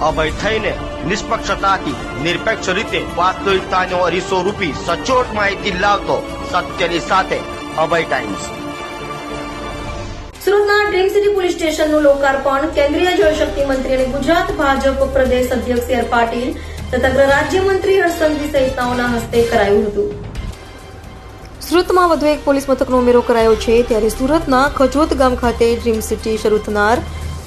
અભય થઈને નિષ્પક્ષતાથી નિરપેક્ષ રીતે વાસ્તવિકતાનો અરીસો રૂપી સચોટ માહિતી લાવતો સત્યની સાથે અભય ટાઈમ્સ. સુરતના ડ્રીમ સિટી પોલીસ સ્ટેશનનું લોકાર્પણ કેન્દ્રીય જળશક્તિ મંત્રી અને ગુજરાત ભાજપ પ્રદેશ અધ્યક્ષ સી પાટીલ તથા ગૃહ રાજ્યમંત્રી હર્ષસંઘવી સહિતનાઓના હસ્તે કરાયું હતું. સુરતમાં વધુ એક પોલીસ મથકનો ઉમેરો કરાયો છે, ત્યારે સુરતના ખજોત ગામ ખાતે ડ્રીમ સિટી શરૂ થનાર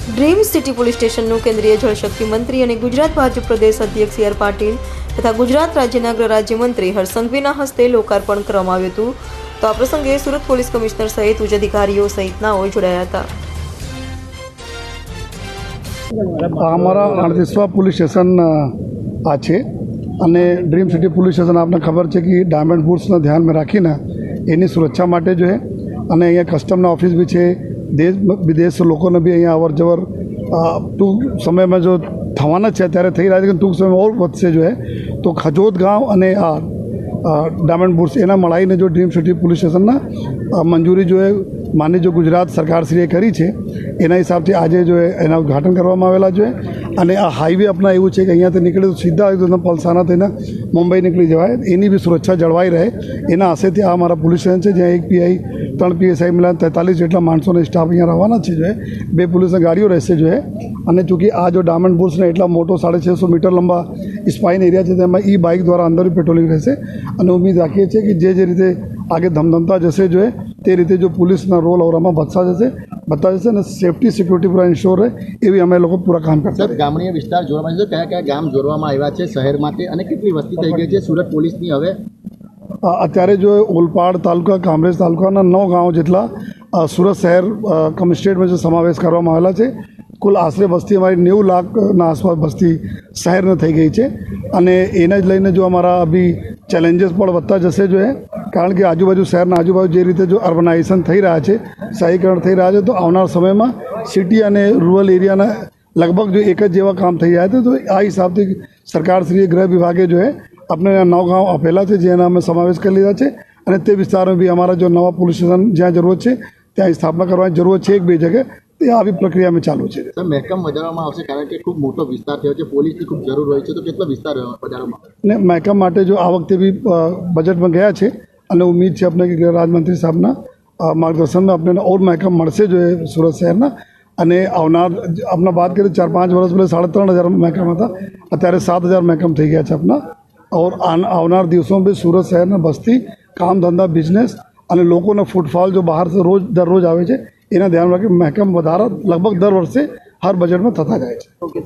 ડ્રીમ સિટી પોલીસ સ્ટેશનનું કેન્દ્રીય જળશક્તિ મંત્રી અને ગુજરાત ભાજપ પ્રદેશ અધ્યક્ષ સી આર પાટીલ તથા ગુજરાત રાજ્યના ગૃહ રાજ્યમંત્રી હર્ષસંઘવીના હસ્તે લોકાર્પણ કરવામાં આવ્યું હતું. તો આ પ્રસંગે સુરત પોલીસ કમિશનર સહિત ઉચ્ચ અધિકારીઓ સહિતનાઓ જોડાયા હતા. અમારા અડતીસવા પોલીસ સ્ટેશન આ છે અને ડ્રીમ સિટી પોલીસ સ્ટેશન આપને ખબર છે કે ડાયમંડ બુટ્સને ધ્યાનમાં રાખીને એની સુરક્ષા માટે જો અને અહીંયા કસ્ટમના ઓફિસ બી છે દેશ વિદેશ લોકોને બી અહીંયા અવર જવર ટૂંક સમયમાં જો થવાના છે, ત્યારે થઈ રહ્યા છે, ટૂંક સમયમાં ઓર વધશે જો હે. તો ખજોદ ગાંવ અને આ ડાયમંડ બુટ્સ એના મળાઈને જો ડ્રીમ સિટી પોલીસ સ્ટેશનના મંજૂરી જો એ માની જો ગુજરાત સરકારશ્રીએ કરી છે, એના હિસાબથી આજે જો એના ઉદઘાટન કરવામાં આવેલા છે અને આ હાઈવે આપણા એવું છે કે અહીંયાથી નીકળે તો સીધા એકદમ પલસાના થઈને મુંબઈ નીકળી જવાય, એની બી સુરક્ષા જળવાઈ રહે. એના આશેથી આ અમારા પોલીસ સ્ટેશન છે, જ્યાં એક પીઆઈ ત્રણ પીએસઆઈ મળ્યા તેતાલીસ જેટલા માણસોને સ્ટાફ અહીંયા રહેવાના છે જોઈએ એ બે પોલીસની ગાડીઓ રહેશે જોઈએ અને ચૂંકि આ જો ડાયમંડ બુર્સને એટલા મોટો સાડા છસો મીટર લંબા સ્પાઇન એરિયા છે તેમાં ઈ બાઇક દ્વારા અંદર પેટ્રોલિંગ રહેશે. અને ઉમ્મીદ રાખીએ છીએ કે જે જે રીતે આગે ધમધમતા જશે જોઈએ તે રીતે જો પોલીસના રોલ ઓર આમાં વધતા જશે વધતા જશે અને સેફટી સિક્યુરિટી પૂરા ઇન્શ્યોર રહે એવી અમે લોકો પૂરા કામ કરતા સર ગામડીય વિસ્તાર જોડવામાં કયા કયા ગામ જોડવામાં આવ્યા છે શહેર માટે અને કેટલી વસ્તી થઈ ગઈ છે સુરત પોલીસની હવે? અત્યારે જો ઓલપાડ તાલુકા, કામરેજ તાલુકાના નવ ગામો જેટલા સુરત શહેર કમ સ્ટેટમાં જે સમાવેશ કરવામાં આવેલા છે, કુલ આશરે વસ્તી અમારી નેવું લાખના આસપાસ વસ્તી શહેરને થઈ ગઈ છે. અને એને જ લઈને જો અમારા બી ચેલેન્જીસ પણ વધતા જશે જો એ, કારણ કે આજુબાજુ શહેરના આજુબાજુ જે રીતે જો અર્બનાઇઝેશન થઈ રહ્યા છે શહેરીકરણ થઈ રહ્યા છે, તો આવનાર સમયમાં સિટી અને રૂરલ એરિયાના લગભગ જો એક જ જેવા કામ થઈ રહ્યા હતા તો આ હિસાબથી સરકારશ્રીએ ગૃહ વિભાગે જો એ આપણે નવ ગામ આપેલા છે જેના અમે સમાવેશ કરી લીધા છે અને તે વિસ્તારમાં બી અમારા જો નવા પોલીસ સ્ટેશન જ્યાં જરૂરત છે ત્યાં સ્થાપના કરવાની જરૂરત છે એક બે જગ્યાએ તે આવી પ્રક્રિયામાં ચાલુ છે સર મહેકમ વધારવામાં આવશે કારણ કે ખૂબ મોટો વિસ્તાર થયો છે પોલીસની ખૂબ જરૂર હોય છે તો કેટલો વિસ્તાર વધારવામાં ને મહેકમ માટે જો આ વખતે બી બજેટમાં ગયા છે અને ઉમ્મીદ છે આપણે કે રાજમંત્રી સાહેબના માર્ગદર્શનમાં આપણે ઓર મહેકમ મળશે જો એ સુરત શહેરના અને આવનાર આપણે વાત કરીએ ચાર પાંચ વર્ષ પહેલાં સાડા ત્રણ હજાર મહેકમ હતા અત્યારે સાત હજાર મહેકમ થઈ ગયા છે આપણા આન- આવનાર દિવસોમાં બી સુરત શહેરના વસ્તી કામ ધંધા બિઝનેસ અને લોકોના ફૂટફોલ જો બહારથી રોજ દરરોજ આવે છે એના ધ્યાન રાખી મહેકમ વધારા લગભગ દર વર્ષે હર બજેટમાં થતા જાય છે